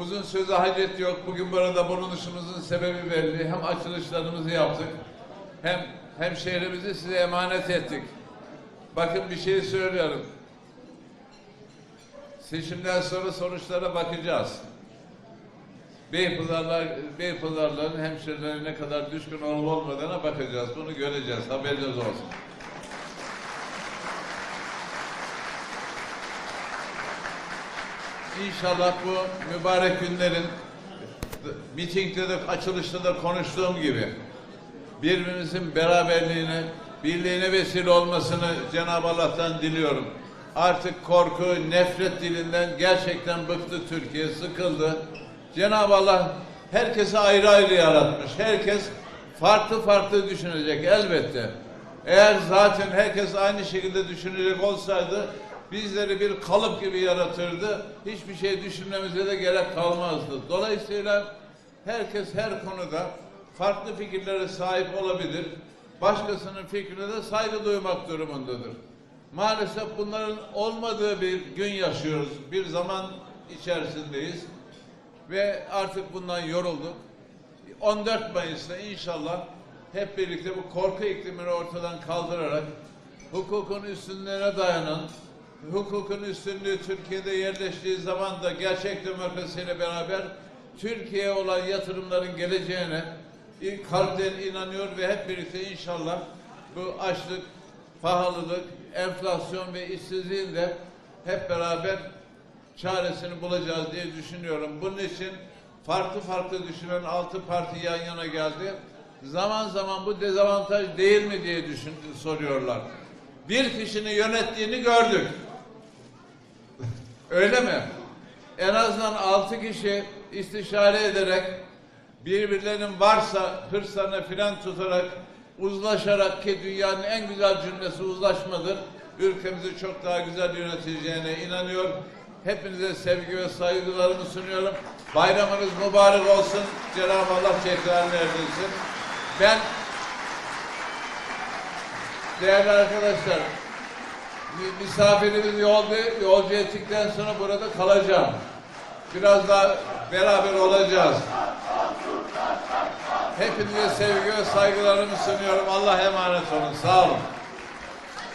Uzun söze hacet yok. Bugün burada bulunuşumuzun sebebi belli. Hem açılışlarımızı yaptık. Hem hem şehrimizi size emanet ettik. Bakın bir şey söylüyorum. Seçimden sonra sonuçlara bakacağız. Beypazarlar, Beypazarların hemşerilerine ne kadar düşkün olup olmadığına bakacağız. Bunu göreceğiz. Haberiniz olsun. İnşallah bu mübarek günlerin mitingde de açılışta da konuştuğum gibi birbirimizin beraberliğine, birliğine vesile olmasını Cenab-ı Allah'tan diliyorum. Artık korku, nefret dilinden gerçekten bıktı Türkiye, sıkıldı. Cenab-ı Allah herkesi ayrı ayrı yaratmış. Herkes farklı farklı düşünecek elbette. Eğer zaten herkes aynı şekilde düşünecek olsaydı bizleri bir kalıp gibi yaratırdı. Hiçbir şey düşünmemize de gerek kalmazdı. Dolayısıyla herkes her konuda farklı fikirlere sahip olabilir. Başkasının fikrine de saygı duymak durumundadır. Maalesef bunların olmadığı bir gün yaşıyoruz. Bir zaman içerisindeyiz. Ve artık bundan yorulduk. 14 Mayıs'ta inşallah hep birlikte bu korku iklimini ortadan kaldırarak hukukun üstünlüğüne dayanan, hukukun üstünlüğü Türkiye'de yerleştiği zaman da gerçek demokrasiyle beraber Türkiye'ye olan yatırımların geleceğine kalpten inanıyor ve hep birlikte inşallah bu açlık, pahalılık, enflasyon ve işsizliğin de hep beraber çaresini bulacağız diye düşünüyorum. Bunun için farklı farklı düşünen altı parti yan yana geldi. Zaman zaman bu dezavantaj değil mi diye düşün, soruyorlar. Bir kişinin yönettiğini gördük. Öyle mi? En azından altı kişi istişare ederek birbirlerinin varsa hırslarına filan tutarak uzlaşarak ki dünyanın en güzel cümlesi uzlaşmadır. Ülkemizi çok daha güzel yöneteceğine inanıyor. Hepinize sevgi ve saygılarımı sunuyorum. Bayramınız mübarek olsun. Cenab-ı Allah tekrar verdirsin. Ben değerli arkadaşlar misafirimiz yolcu, yolcu ettikten sonra burada kalacağım. Biraz daha beraber olacağız. Hepinize sevgi ve saygılarımı sunuyorum. Allah emanet olun. Sağ olun.